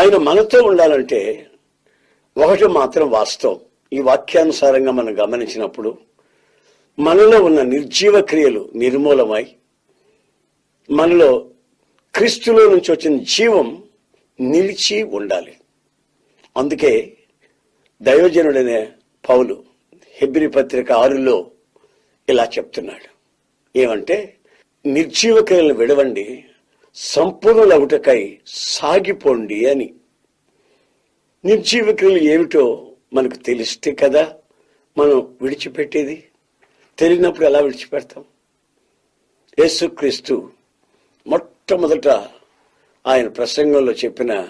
ఆయన మనతో ఉండాలంటే ఒకటి మాత్రం వాస్తవం. ఈ వాక్యానుసారంగా మనం గమనించినప్పుడు మనలో ఉన్న నిర్జీవ క్రియలు నిర్మూలమై మనలో క్రీస్తులో నుంచి వచ్చిన జీవం నిలిచి ఉండాలి. అందుకే దయోజనుడనే పౌలు హెబ్రి పత్రిక ఆరులో ఇలా చెప్తున్నాడు. ఏమంటే నిర్జీవ క్రియలను విడవండి సంపూర్ణులవుటకై సాగిపోండి అని. నిర్జీవ క్రియలు ఏమిటో మనకు తెలిస్తే కదా మనం విడిచిపెట్టేది? తెలియనప్పుడు ఎలా విడిచిపెడతాం? యేసుక్రీస్తు మొట్టమొదట ఆయన ప్రసంగంలో చెప్పిన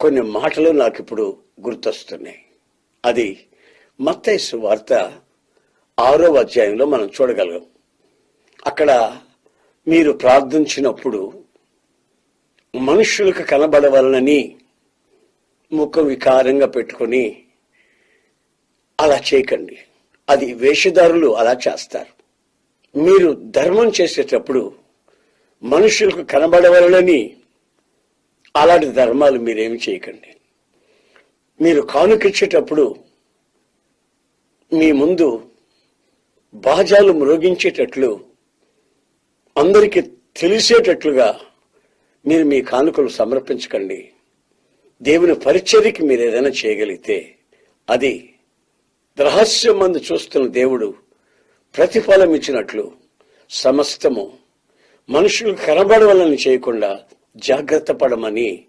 కొన్ని మాటలు నాకు ఇప్పుడు గుర్తొస్తున్నాయి. అది మత్తైసు వార్త ఆరో అధ్యాయంలో మనం చూడగలం అక్కడ మీరు ప్రార్థించినప్పుడు మనుషులకు కనబడవలనని ముఖం వికారంగా పెట్టుకొని అలా చేయకండి. అది వేషధారులు అలా చేస్తారు. మీరు ధర్మం చేసేటప్పుడు మనుషులకు కనబడవలనని అలాంటి ధర్మాలు మీరేమి చేయకండి. మీరు కానుకిచ్చేటప్పుడు మీ ముందు బాజాలు మ్రోగించేటట్లు అందరికీ తెలిసేటట్లుగా మీరు మీ కానుకలు సమర్పించకండి. దేవుని పరిచర్యకి మీరు ఏదైనా చేయగలిగితే అది రహస్యం మందు చూస్తున్న దేవుడు ప్రతిఫలం ఇచ్చినట్లు సమస్తము మనుషులు కనబడవలని చేయకుండా జాగ్రత్త పడమని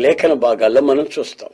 లేఖన భాగాల్లో మనం చూస్తాం.